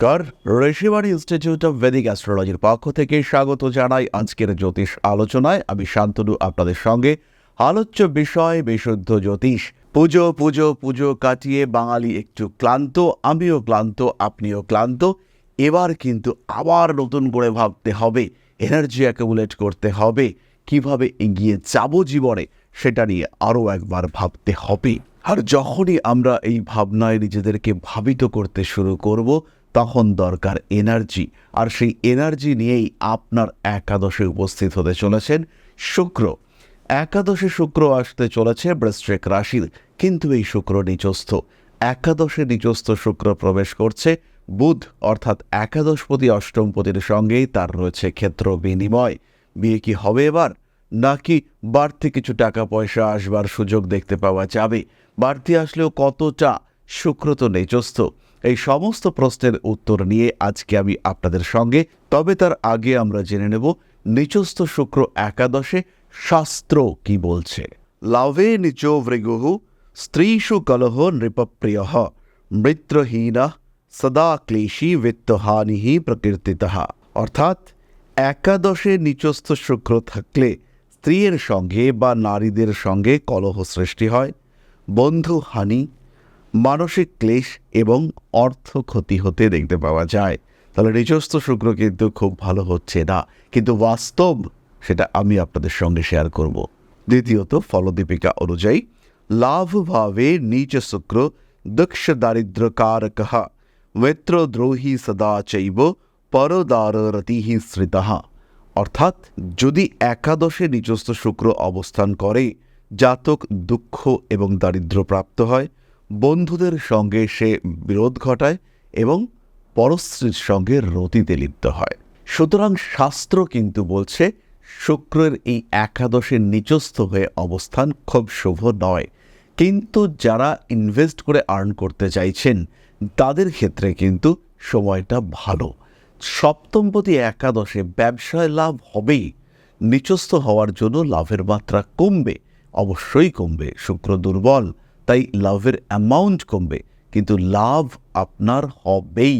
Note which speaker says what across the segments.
Speaker 1: নমস্কার। Rishibani institute of Vedic অ্যাস্ট্রোলজির পক্ষ থেকে স্বাগত জানাই আজকের জ্যোতিষ আলোচনায়। আমি শান্তনু, আপনাদের সঙ্গে। আলোচ্য বিষয়, বিশুদ্ধ জ্যোতিষ। পুজো পুজো পুজো কাটিয়ে বাঙালি একটু ক্লান্ত, আমিও ক্লান্ত, আপনিও ক্লান্ত। এবার কিন্তু আবার নতুন করে ভাবতে হবে এনার্জি অ্যাকুমুলেট করতে হবে, কীভাবে এগিয়ে যাব জীবনে সেটা নিয়ে আরও একবার ভাবতে হবে। আর যখনই আমরা এই ভাবনায় নিজেদেরকে ভাবিত করতে শুরু করব তখন দরকার এনার্জি আর সেই এনার্জি নিয়েই আপনার একাদশে উপস্থিত হতে চলেছেন শুক্র। একাদশে শুক্র আসতে চলেছে বৃশ্চিক রাশির, কিন্তু এই শুক্র নিচস্থ একাদশে নিচস্থ শুক্র প্রবেশ করছে বুধ, অর্থাৎ একাদশপতি অষ্টমপতির সঙ্গেই তার রয়েছে ক্ষেত্র বিনিময়। বিয়ে কি হবে এবার? নাকি বাড়তি কিছু টাকা পয়সা আসবার সুযোগ দেখতে পাওয়া যাবে? বাড়তি আসলেও কতটা? শুক্র তো নেচস্থ এই সমস্ত প্রশ্নের উত্তর নিয়ে আজকে আমি আপনাদের সঙ্গে, তবে তার আগে আমরা জেনে নেব নিচস্থ শুক্র একাদশে শাস্ত্র কি বলছে। লাভে নিচো ভৃগুহু, স্ত্রীষু কলহ নৃপপ্রিয়, মৃত্রহীন, সদা ক্লেশী বিত্তহানি প্রকীর্তিত। অর্থাৎ একাদশে নিচস্থ শুক্র থাকলে স্ত্রীর সঙ্গে বা নারীদের সঙ্গে কলহ সৃষ্টি হয় বন্ধু হানি মানসিক ক্লেশ এবং অর্থ ক্ষতি হতে দেখতে পাওয়া যায়। তাহলে নিজস্ব শুক্র কিন্তু খুব ভালো হচ্ছে না। কিন্তু বাস্তব সেটা আমি আপনাদের সঙ্গে শেয়ার করব। দ্বিতীয়ত ফলদীপিকা অনুযায়ী লাভ ভাবে নিচ শুক্র দক্ষ দারিদ্র্যকারক মিত্রদ্রোহী সদা চৈব পরদার রতিহি শ্রিতঃ অর্থাৎ যদি একাদশে নিজস্ব শুক্র অবস্থান করে, জাতক দুঃখ এবং দারিদ্র্য প্রাপ্ত হয় বন্ধুদের সঙ্গে সে বিরোধ ঘটায় এবং পরশ্রীর সঙ্গে রতিতে লিপ্ত হয়। সুতরাং শাস্ত্র কিন্তু বলছে, শুক্রের এই একাদশের নিচস্থ হয়ে অবস্থান খুব শুভ নয়। কিন্তু যারা ইনভেস্ট করে আর্ন করতে চাইছেন, তাদের ক্ষেত্রে কিন্তু সময়টা ভালো। সপ্তমপতি একাদশে ব্যবসায় লাভ হবেই। নিচস্থ হওয়ার জন্য লাভের মাত্রা কমবে। অবশ্যই কমবে। শুক্র দুর্বল। তাই লাভের অ্যামাউন্ট কমবে, কিন্তু লাভ আপনার হবেই।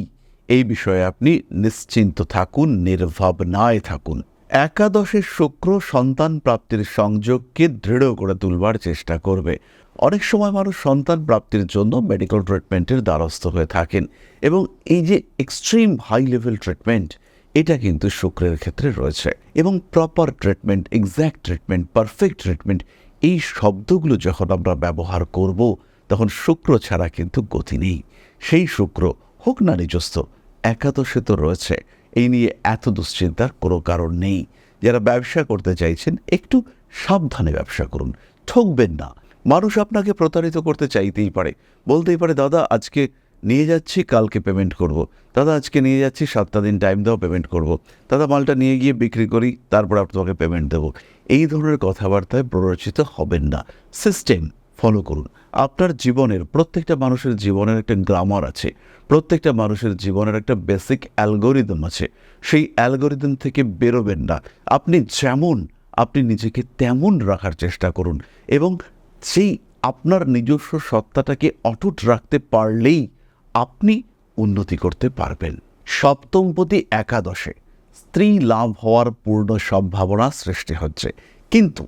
Speaker 1: এই বিষয়ে আপনি নিশ্চিন্ত থাকুন, নির্ভাবনায় থাকুন। একাদশে শুক্র সন্তান প্রাপ্তির সংযোগকে দৃঢ় করে তুলবার চেষ্টা করবে। অনেক সময় মানুষ সন্তান প্রাপ্তির জন্য মেডিকেল ট্রিটমেন্টের দ্বারস্থ হয়ে থাকেন এবং এই যে এক্সট্রিম হাই লেভেল ট্রিটমেন্ট এটা কিন্তু শুক্রের ক্ষেত্রে রয়েছে এবং proper treatment exact treatment perfect treatment এই শব্দগুলো যখন আমরা ব্যবহার করব, তখন শুক্র ছাড়া কিন্তু গতি নেই। সেই শুক্র, হোক না নিজস্ব, একাদশে তো রয়েছে। এই নিয়ে এত দুশ্চিন্তার কোনো কারণ নেই। যারা ব্যবসা করতে চাইছেন, একটু সাবধানে ব্যবসা করুন। ঠকবেন না। মানুষ আপনাকে প্রতারিত করতে চাইতেই পারে। বলতেই পারে, দাদা, আজকে নিয়ে যাচ্ছি, কালকে পেমেন্ট করব। দাদা, আজকে নিয়ে যাচ্ছি, সাতটা দিন টাইম দাও পেমেন্ট করব। দাদা, মালটা নিয়ে গিয়ে বিক্রি করি, তারপর আপনাকে পেমেন্ট দেবো। এই ধরনের কথাবার্তায় প্ররোচিত হবেন না। সিস্টেম ফলো করুন। আপনার জীবনের প্রত্যেকটা মানুষের জীবনের একটা গ্রামার আছে। প্রত্যেকটা মানুষের জীবনের একটা বেসিক অ্যালগোরিদম আছে। সেই অ্যালগোরিদম থেকে বেরোবেন না। আপনি যেমন, আপনি নিজেকে তেমন রাখার চেষ্টা করুন এবং সেই আপনার নিজস্ব সত্তাটাকে অটুট রাখতে পারলেই আপনি উন্নতি করতে পারবেন। সপ্তমপতি একাদশে। স্ত্রী লাভ হওয়ার পূর্ণ সম্ভাবনা সৃষ্টি হচ্ছে। কিন্তু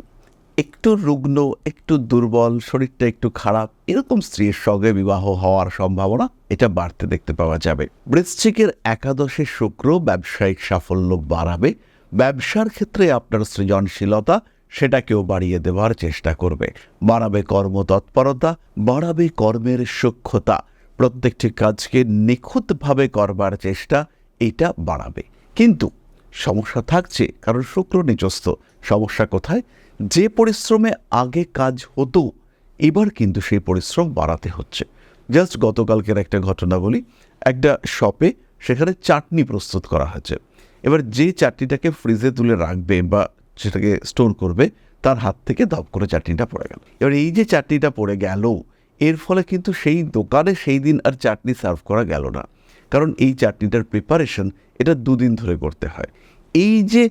Speaker 1: একটু রুগ্ন, একটু দুর্বল, শরীরটা একটু খারাপ, এরকম স্ত্রীর সঙ্গে বিবাহ হওয়ার সম্ভাবনা এটা বাড়তে দেখতে পাওয়া যাবে। বৃশ্চিকের একাদশে শুক্র ব্যবসায়িক সাফল্য বাড়াবে। ব্যবসার ক্ষেত্রে আপনার সৃজনশীলতা সেটাকেও বাড়িয়ে দেওয়ার চেষ্টা করবে। বাড়াবে কর্মতৎপরতা, বাড়াবে কর্মের সূক্ষ্মতা। প্রত্যেকটি কাজকে নিখুঁতভাবে করবার চেষ্টা এটা বাড়াবে। কিন্তু সমস্যা থাকছে, কারণ শুক্র নিজস্ব সমস্যা কোথায়? যে পরিশ্রমে আগে কাজ হতো, এবার কিন্তু সেই পরিশ্রম বাড়াতে হচ্ছে। জাস্ট গতকালকের একটা ঘটনা বলি। একটা শপে সেখানে চাটনি প্রস্তুত করা হয়েছে। এবার যে চাটনিটাকে ফ্রিজে তুলে রাখবে বা সেটাকে স্টোর করবে, তার হাত থেকে ধপ করে চাটনিটা পড়ে গেল। এবার এই যে চাটনিটা পড়ে গেল, এর ফলে কিন্তু সেই দোকানে সেই দিন আর চাটনি সার্ভ করা গেল না। কারণ এই চাটনিটার প্রিপারেশন এটা দুদিন ধরে করতে হয়। এই যে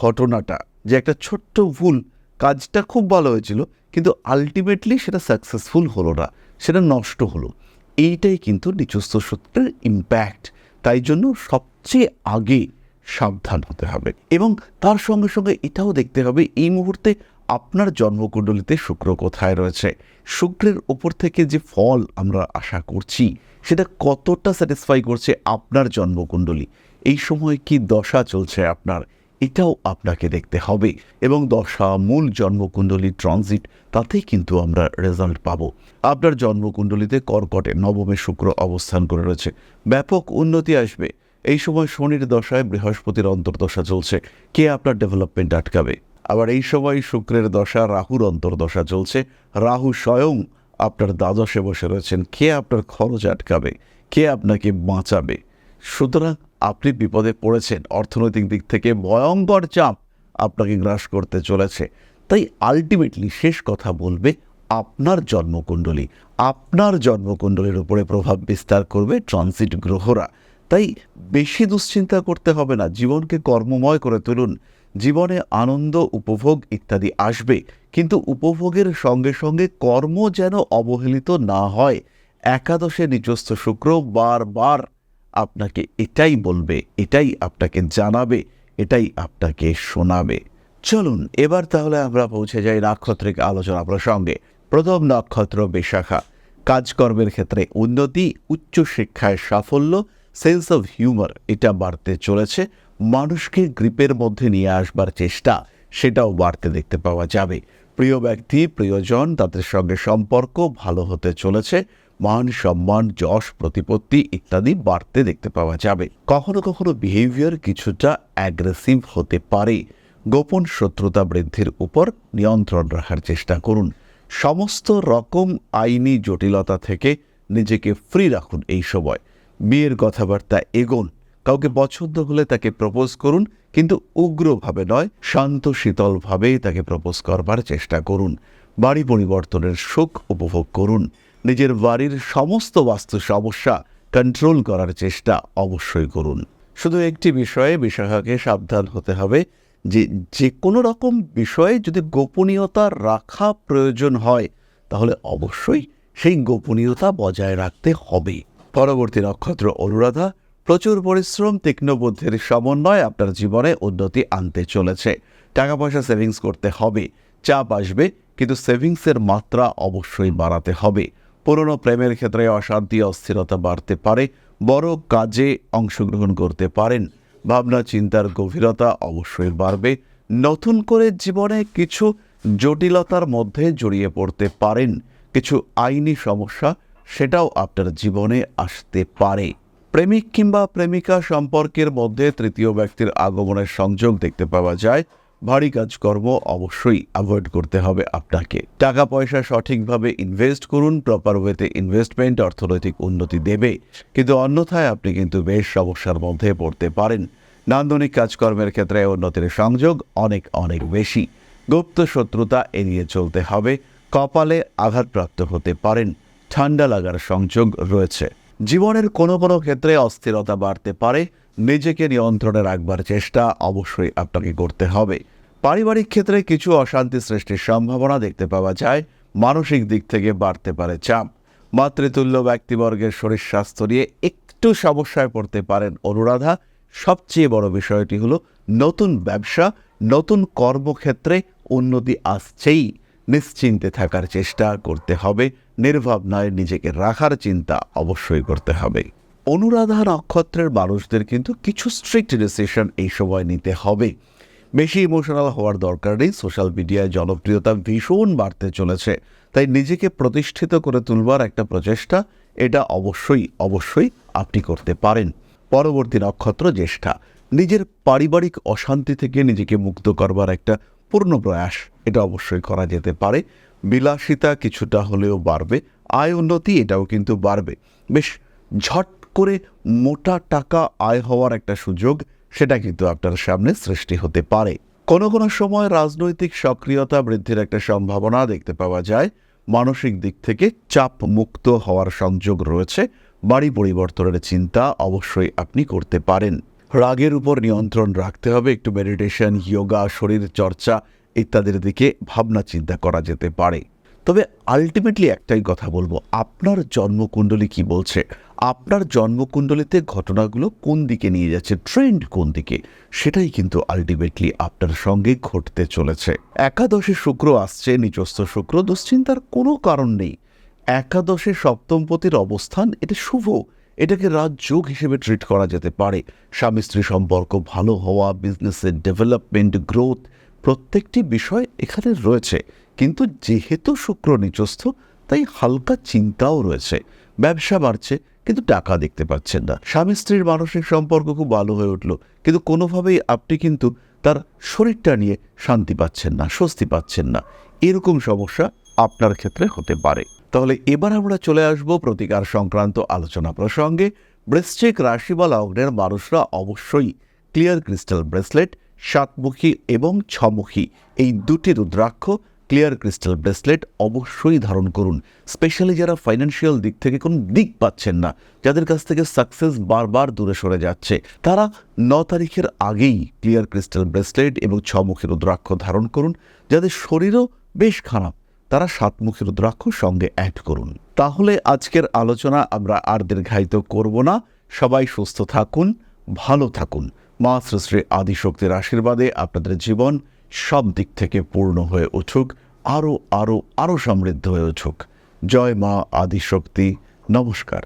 Speaker 1: ঘটনাটা, যে একটা ছোট্ট ভুল, কাজটা খুব ভালো হয়েছিল, কিন্তু আলটিমেটলি সেটা সাকসেসফুল হলো না, সেটা নষ্ট হলো। এইটাই কিন্তু নিচস্থ সূত্রের ইম্প্যাক্ট তাই জন্য সবচেয়ে আগে সাবধান হতে হবে এবং তার সঙ্গে সঙ্গে এটাও দেখতে হবে, এই মুহূর্তে আপনার জন্মকুণ্ডলিতে শুক্র কোথায় রয়েছে? শুক্রের ওপর থেকে যে ফল আমরা আশা করছি সেটা কতটা স্যাটিসফাই করছে আপনার জন্মকুণ্ডলী? এই সময় কি দশা চলছে আপনার? এটাও আপনাকে দেখতে হবে। এবং দশা মূল জন্মকুণ্ডলী ট্রানজিট তাতেই কিন্তু আমরা রেজাল্ট পাবো। আপনার জন্মকুণ্ডলীতে কর্কটে নবমে শুক্র অবস্থান করে রয়েছে। ব্যাপক উন্নতি আসবে। এই সময় শনির দশায় বৃহস্পতির অন্তর্দশা চলছে। কে আপনার ডেভেলপমেন্ট আটকাবে? আবার এই সময় শুক্রের দশা রাহুর অন্তর্দশা চলছে। রাহু স্বয়ং আপনার দ্বাদশে বসে রয়েছেন। কে আপনার খরচ আটকাবে? কে আপনাকে বাঁচাবে? সুতরাং আপনি বিপদে পড়েছেন। অর্থনৈতিক দিক থেকে ভয়ঙ্কর চাপ আপনাকে গ্রাস করতে চলেছে। তাই আলটিমেটলি শেষ কথা বলবে, আপনার জন্মকুণ্ডলী। আপনার জন্মকুণ্ডলীর উপরে প্রভাব বিস্তার করবে ট্রানজিট গ্রহরা। তাই বেশি দুশ্চিন্তা করতে হবে না। জীবনকে কর্মময় করে তুলুন। জীবনে আনন্দ, উপভোগ ইত্যাদি আসবে, কিন্তু উপভোগের সঙ্গে সঙ্গে কর্ম যেন অবহেলিত না হয়। একাদশে নিচস্থ শুক্র বারবার আপনাকে এটাই বলবে, এটাই আপনাকে জানাবে, এটাই আপনাকে শোনাবে। চলুন, এবার তাহলে আমরা পৌঁছে যাই নাক্ষত্রিক আলোচনা প্রসঙ্গে। প্রথম নক্ষত্র বিশাখা। কাজকর্মের ক্ষেত্রে উন্নতি, উচ্চশিক্ষায় সাফল্য সেন্স অফ হিউমার এটা বাড়তে চলেছে। মানুষকে গ্রিপের মধ্যে নিয়ে আসবার চেষ্টা, সেটাও বাড়তে দেখতে পাওয়া যাবে। প্রিয় ব্যক্তি, প্রিয়জন, তাদের সঙ্গে সম্পর্ক ভালো হতে চলেছে, মান সম্মান, যশ, প্রতিপত্তি ইত্যাদি বাড়তে দেখতে পাওয়া যাবে। কখনো কখনো বিহেভিয়ার কিছুটা অ্যাগ্রেসিভ হতে পারে। গোপন শত্রুতা বৃদ্ধির উপর নিয়ন্ত্রণ রাখার চেষ্টা করুন। সমস্ত রকম আইনি জটিলতা থেকে নিজেকে ফ্রি রাখুন এই সময়। বিয়ের কথাবার্তা এগোন কাউকে পছন্দ হলে তাকে প্রপোজ করুন, কিন্তু উগ্রভাবে নয়, শান্ত শীতলভাবে তাকে প্রপোজ করবার চেষ্টা করুন। বাড়ি পরিবর্তনের সুখ উপভোগ করুন। নিজের বাড়ির সমস্ত বাস্তু সমস্যা কন্ট্রোল করার চেষ্টা অবশ্যই করুন। শুধু একটি বিষয়ে বিশাখাকে সাবধান হতে হবে যে যে কোনো রকম বিষয়ে যদি গোপনীয়তা রাখা প্রয়োজন হয়, তাহলে অবশ্যই সেই গোপনীয়তা বজায় রাখতে হবে। পরবর্তী নক্ষত্র অনুরাধা প্রচুর পরিশ্রম, তীক্ষ্ণ বুদ্ধির সমন্বয় আপনার জীবনে উন্নতি আনতে চলেছে। টাকা পয়সা সেভিংস করতে হবে, চাপ আসবে, কিন্তু সেভিংসের মাত্রা অবশ্যই বাড়াতে হবে। পুরনো প্রেমের ক্ষেত্রে অশান্তি, অস্থিরতা বাড়তে পারে, বড় কাজে অংশগ্রহণ করতে পারেন। ভাবনা, চিন্তার গভীরতা অবশ্যই বাড়বে। নতুন করে জীবনে কিছু জটিলতার মধ্যে জড়িয়ে পড়তে পারেন। কিছু আইনি সমস্যা, সেটাও আপনার জীবনে আসতে পারে। প্রেমিক কিংবা প্রেমিকা সম্পর্কের মধ্যে তৃতীয় ব্যক্তির আগমনের সংযোগ দেখতে পাওয়া যায়। ভারী কাজকর্ম অবশ্যই অ্যাভয়েড করতে হবে আপনাকে। টাকা পয়সা সঠিকভাবে ইনভেস্ট করুন প্রপার ওয়েতে ইনভেস্টমেন্ট অর্থনৈতিক উন্নতি দেবে। কিন্তু অন্যথায় আপনি কিন্তু বেশ সমস্যার মধ্যে পড়তে পারেন। নান্দনিক কাজকর্মের ক্ষেত্রে উন্নতির সংযোগ অনেক অনেক বেশি। গুপ্ত শত্রুতা এড়িয়ে চলতে হবে। কপালে আঘাতপ্রাপ্ত হতে পারেন। ঠান্ডা লাগার সংযোগ রয়েছে। জীবনের কোনো কোনো ক্ষেত্রে অস্থিরতা বাড়তে পারে। নিজেকে নিয়ন্ত্রণে রাখবার চেষ্টা অবশ্যই আপনাকে করতে হবে। পারিবারিক ক্ষেত্রে কিছু অশান্তি সৃষ্টির সম্ভাবনা দেখতে পাওয়া যায়। মানসিক দিক থেকে বাড়তে পারে চাপ। মাতৃতুল্য ব্যক্তিবর্গের শরীর স্বাস্থ্য নিয়ে একটু সমস্যায় পড়তে পারেন অনুরাধা। সবচেয়ে বড় বিষয়টি হলো নতুন ব্যবসা, নতুন কর্মক্ষেত্রে উন্নতি আসছেই। নিশ্চিন্তে থাকার চেষ্টা করতে হবে। নির্ভাবনায় নিজেকে রাখার চিন্তা অবশ্যই করতে হবে। অনুরাধা নক্ষত্রের মানুষদের কিন্তু কিছু স্ট্রিক্ট ডিসিশন এই সময় নিতে হবে। বেশি ইমোশনাল হওয়ার দরকার নেই সোশ্যাল মিডিয়ায় জনপ্রিয়তা ভীষণ বাড়তে চলেছে। তাই নিজেকে প্রতিষ্ঠিত করে তুলবার একটা প্রচেষ্টা, এটা অবশ্যই অবশ্যই আপনি করতে পারেন। পরবর্তী নক্ষত্র জ্যেষ্ঠা। নিজের পারিবারিক অশান্তি থেকে নিজেকে মুক্ত করবার একটা পূর্ণ প্রয়াস, এটা অবশ্যই করা যেতে পারে। বিলাসিতা কিছুটা হলেও বাড়বে, আয় উন্নতি এটাও কিন্তু বাড়বে। বেশ ঝট করে মোটা টাকা আয় হওয়ার একটা সুযোগ, সেটা কিন্তু আপনার সামনে সৃষ্টি হতে পারে। কোনো কোনো সময় রাজনৈতিক সক্রিয়তা বৃদ্ধির একটা সম্ভাবনা দেখতে পাওয়া যায়। মানসিক দিক থেকে চাপ মুক্ত হওয়ার সংযোগ রয়েছে। বাড়ি পরিবর্তনের চিন্তা অবশ্যই আপনি করতে পারেন। রাগের উপর নিয়ন্ত্রণ রাখতে হবে, একটু মেডিটেশন যোগা শরীর চর্চা ইত্যাদির দিকে ভাবনা চিন্তা করা যেতে পারে। তবে আলটিমেটলি একটাই কথা বলব, আপনার জন্মকুণ্ডলী কি বলছে? আপনার জন্মকুণ্ডলিতে ঘটনাগুলো কোন দিকে নিয়ে যাচ্ছে ট্রেন্ড কোন দিকে? সেটাই কিন্তু আলটিমেটলি আপনার সঙ্গে ঘটতে চলেছে। একাদশে শুক্র আসছে, নিজস্ব শুক্র, দুশ্চিন্তার কোনো কারণ নেই। একাদশে সপ্তমপতির অবস্থান, এটা শুভ। এটাকে রাজযোগ হিসেবে ট্রিট করা যেতে পারে। স্বামী স্ত্রী সম্পর্ক ভালো হওয়া বিজনেসের ডেভেলপমেন্ট গ্রোথ প্রত্যেকটি বিষয় এখানে রয়েছে। কিন্তু যেহেতু শুক্র নিচস্থ, তাই হালকা চিন্তাও রয়েছে। ব্যবসা বাড়ছে, কিন্তু টাকা দেখতে পাচ্ছেন না। স্বামী স্ত্রীর মানসিক সম্পর্ক খুব ভালো হয়ে উঠল, কিন্তু কোনোভাবেই আপনি কিন্তু তার শরীরটা নিয়ে শান্তি পাচ্ছেন না, স্বস্তি পাচ্ছেন না। এরকম সমস্যা আপনার ক্ষেত্রে হতে পারে। তাহলে এবার আমরা চলে আসব প্রতিকার সংক্রান্ত আলোচনা প্রসঙ্গে। বৃশ্চিক রাশি বা লগ্নের মানুষরা অবশ্যই ক্লিয়ার ক্রিস্টাল ব্রেসলেট সাতমুখী এবং ছমুখী। এই দুটি রুদ্রাক্ষ ক্লিয়ার ক্রিস্টাল ব্রেসলেট অবশ্যই ধারণ করুন। স্পেশালি যারা ফাইন্যান্সিয়াল দিক থেকে কোনো দিক পাচ্ছেন না, যাদের কাছ থেকে সাকসেস বারবার দূরে সরে যাচ্ছে, তারা ন তারিখের আগেই ক্লিয়ার ক্রিস্টাল ব্রেসলেট এবং ছমুখী রুদ্রাক্ষ ধারণ করুন, যাদের শরীরও বেশ খারাপ, তারা সাতমুখী রুদ্রাক্ষ সঙ্গে অ্যাড করুন। তাহলে আজকের আলোচনা আমরা আর দীর্ঘায়িত করব না। সবাই সুস্থ থাকুন, ভালো থাকুন। মা শ্রী আদিশক্তির আশীর্বাদে আপনাদের জীবন সব দিক থেকে পূর্ণ হয়ে উঠুক আরও আরও আরও সমৃদ্ধ হয়ে উঠুক। জয় মা আদিশক্তি। নমস্কার।